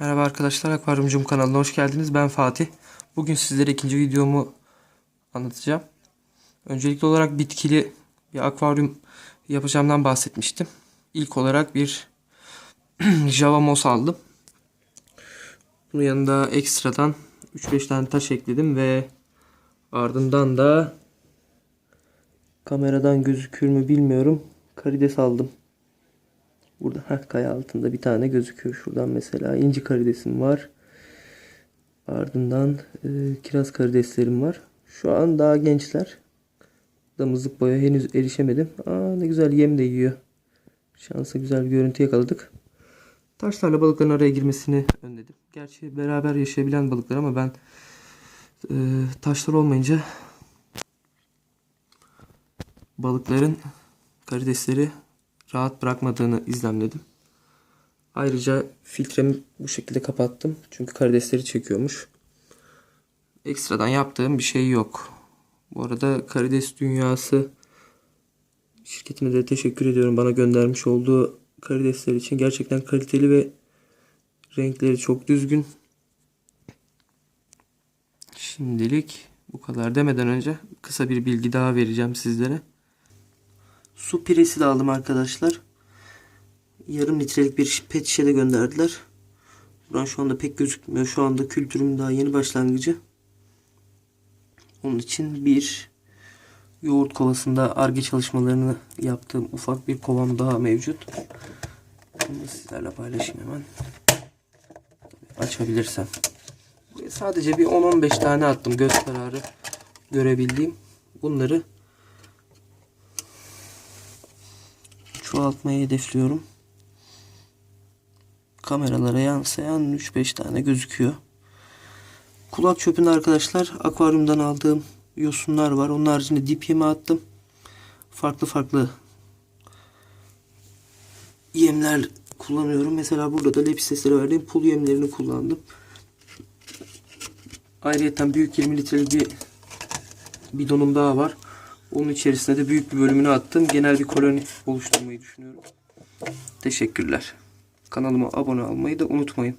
Merhaba arkadaşlar, Akvaryumcum kanalına hoş geldiniz. Ben Fatih. Bugün sizlere ikinci videomu anlatacağım. Öncelikli olarak bitkili bir akvaryum yapacağımdan bahsetmiştim. İlk olarak bir Java Moss aldım. Bunun yanında ekstradan 3-5 tane taş ekledim ve ardından da kameradan gözükür mü bilmiyorum. Karides aldım. Burada heh, kaya altında bir tane gözüküyor şuradan mesela. inci karidesim var. Ardından e, kiraz karideslerim var. Şu an daha gençler. Damızlık boya henüz erişemedim. Aa ne güzel yem de yiyor. Şansa güzel bir görüntü yakaladık. Taşlarla balıkların araya girmesini önledim. Gerçi beraber yaşayabilen balıklar ama ben e, taşlar olmayınca balıkların karidesleri rahat bırakmadığını izlemledim. Ayrıca filtremi bu şekilde kapattım. Çünkü karidesleri çekiyormuş. Ekstradan yaptığım bir şey yok. Bu arada Karides Dünyası şirketine de teşekkür ediyorum. Bana göndermiş olduğu karidesler için. Gerçekten kaliteli ve renkleri çok düzgün. Şimdilik bu kadar demeden önce kısa bir bilgi daha vereceğim sizlere. Su piresi de aldım arkadaşlar. Yarım litrelik bir pet şişede gönderdiler. Buradan şu anda pek gözükmüyor. Şu anda kültürüm daha yeni başlangıcı. Onun için bir yoğurt kovasında arge çalışmalarını yaptığım ufak bir kovam daha mevcut. Bunu sizlerle paylaşayım hemen. Açabilirsem. Buraya sadece bir 10-15 tane attım göz kararı görebildiğim. Bunları çoğaltmayı hedefliyorum. Kameralara yansıyan 3-5 tane gözüküyor. Kulak çöpünde arkadaşlar akvaryumdan aldığım yosunlar var. Onun haricinde dip yeme attım. Farklı farklı yemler kullanıyorum. Mesela burada da lepisteslere verdiğim pul yemlerini kullandım. Ayrıca büyük 20 litrelik bir bidonum daha var. Onun içerisine de büyük bir bölümünü attım. Genel bir koloni oluşturmayı düşünüyorum. Teşekkürler. Kanalıma abone olmayı da unutmayın.